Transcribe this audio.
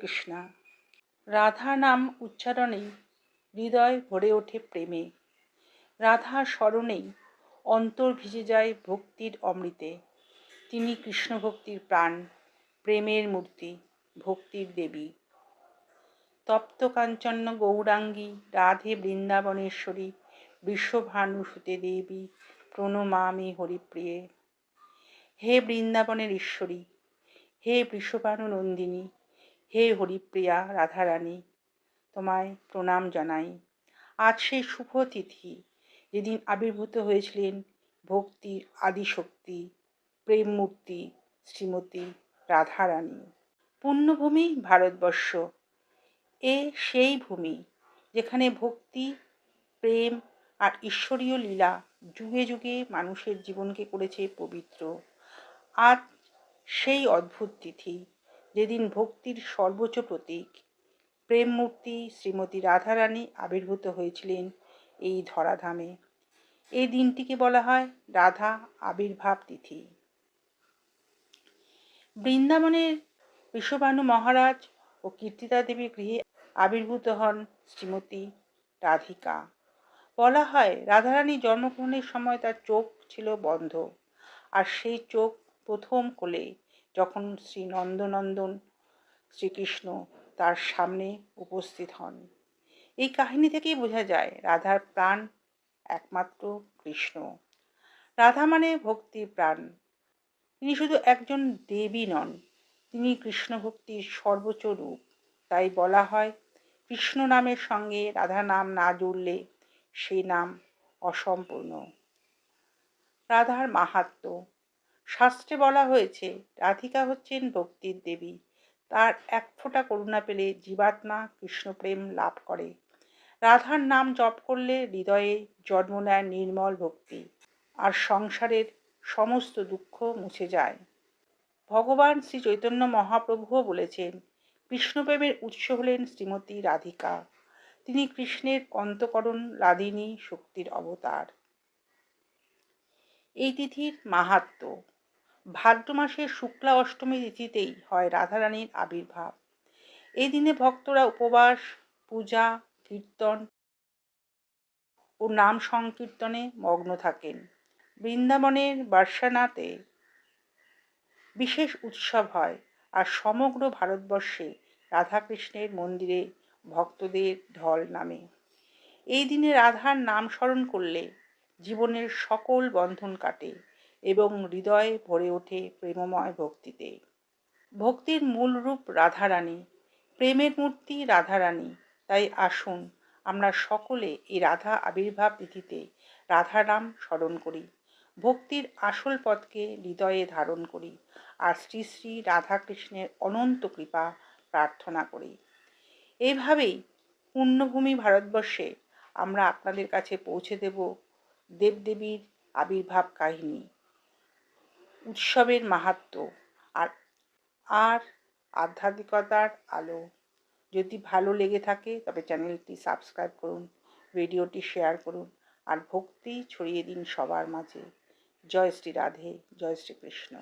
কৃষ্ণা রাধা নাম উচ্চারণেই হৃদয় ভরে ওঠে প্রেমে। রাধার স্মরণেই অন্তর ভিজে যায় ভক্তির অমৃতে। তিনি কৃষ্ণ ভক্তির প্রাণ, প্রেমের মূর্তি, ভক্তির দেবী। তপ্ত কাঞ্চন্য গৌরাঙ্গী রাধে বৃন্দাবনেশ্বরী বিশ্বভানু সুতে দেবী প্রণমামি হরিপ্রিয়ে। হে বৃন্দাবনের ঈশ্বরী, হে বৃষভানু নন্দিনী হে হরিপ্রিয়া রাধারানী, তোমায় প্রণাম জানাই। আজ সেই শুভ তিথি, যেদিন আবির্ভূত হয়েছিলেন ভক্তির আদিশক্তি, প্রেম মূর্তি শ্রীমতী রাধারানী। পুণ্যভূমি ভারতবর্ষ, এ সেই ভূমি যেখানে ভক্তি, প্রেম আর ঈশ্বরীয় লীলা যুগে যুগে মানুষের জীবনকে করেছে পবিত্র। আজ সেই অদ্ভুত তিথি যেদিন ভক্তির সর্বোচ্চ প্রতীক প্রেম মূর্তি শ্রীমতী রাধারানী আবির্ভূত হয়েছিলেন এই ধরাধামে। এই দিনটিকে বলা হয় রাধা আবির্ভাব তিথি। বৃন্দাবনের বিশ্ববানু মহারাজ ও কীর্তিতা দেবীর গৃহে আবির্ভূত হন শ্রীমতী রাধিকা। বলা হয় রাধারানী জন্মগ্রহণের সময় তার চোখ ছিল বন্ধ, আর সেই চোখ প্রথম কোলে যখন শ্রী নন্দনন্দন শ্রীকৃষ্ণ তার সামনে উপস্থিত হন। এই কাহিনী থেকেই বোঝা যায়, রাধার প্রাণ একমাত্র কৃষ্ণ। রাধা মানে ভক্তির প্রাণ। তিনি শুধু একজন দেবী নন, তিনি কৃষ্ণ ভক্তির সর্বোচ্চ রূপ। তাই বলা হয়, কৃষ্ণ নামের সঙ্গে রাধা নাম না জুড়লে সেই নাম অসম্পূর্ণ। রাধার মাহাত্ম শাস্ত্রে বলা হয়েছে, রাধিকা হচ্ছেন ভক্তির দেবী। তার এক ফোঁটা করুণা পেলে জীবাত্মা কৃষ্ণপ্রেম লাভ করে। রাধার নাম জপ করলে হৃদয়ে জন্ম নেয় নির্মল ভক্তি আর সংসারের সমস্ত দুঃখ মুছে যায়। ভগবান শ্রী চৈতন্য মহাপ্রভুও বলেছেন, কৃষ্ণপ্রেমের উৎস হলেন শ্রীমতী রাধিকা। তিনি কৃষ্ণের অন্তকরণ লাদিনী শক্তির অবতার। এই তিথির মাহাত্ম ভাদ্র মাসের শুক্লা অষ্টমী তিথিতেই হয় রাধারানীর আবির্ভাব। এই দিনে ভক্তরা উপবাস, পূজা, কীর্তন ও নাম সংকীর্তনে মগ্ন থাকেন। বৃন্দাবনের বার্সানাতে বিশেষ উৎসব হয় আর সমগ্র ভারতবর্ষে রাধাকৃষ্ণের মন্দিরে ভক্তদের ঢল নামে। এই দিনে রাধার নাম স্মরণ করলে জীবনের সকল বন্ধন কাটে। এবং হৃদয় ভরে ওঠে প্রেমময় ভক্তিতে। ভক্তির মূল রূপ রাধারানী। প্রেমের মূর্তি রাধারানী। তাই আসুন আমরা সকলে এই রাধা আবির্ভাব তিথিতে রাধা নাম স্মরণ করি। ভক্তির আসল পথকে হৃদয়ে ধারণ করি আর শ্রী শ্রী রাধাকৃষ্ণের অনন্ত কৃপা প্রার্থনা করি। এইভাবেই পুণ্যভূমি ভারতবর্ষে আমরা আপনাদের কাছে পৌঁছে দেব দেবদেবীর আবির্ভাব কাহিনী। উৎসবের মাহাত্ম আর আর আধ্যাত্মিকতার আলো। যদি ভালো লেগে থাকে, তবে চ্যানেলটি সাবস্ক্রাইব করুন, ভিডিওটি শেয়ার করুন আর ভক্তি ছড়িয়ে দিন সবার মাঝে। জয় শ্রী রাধে, জয় শ্রীকৃষ্ণ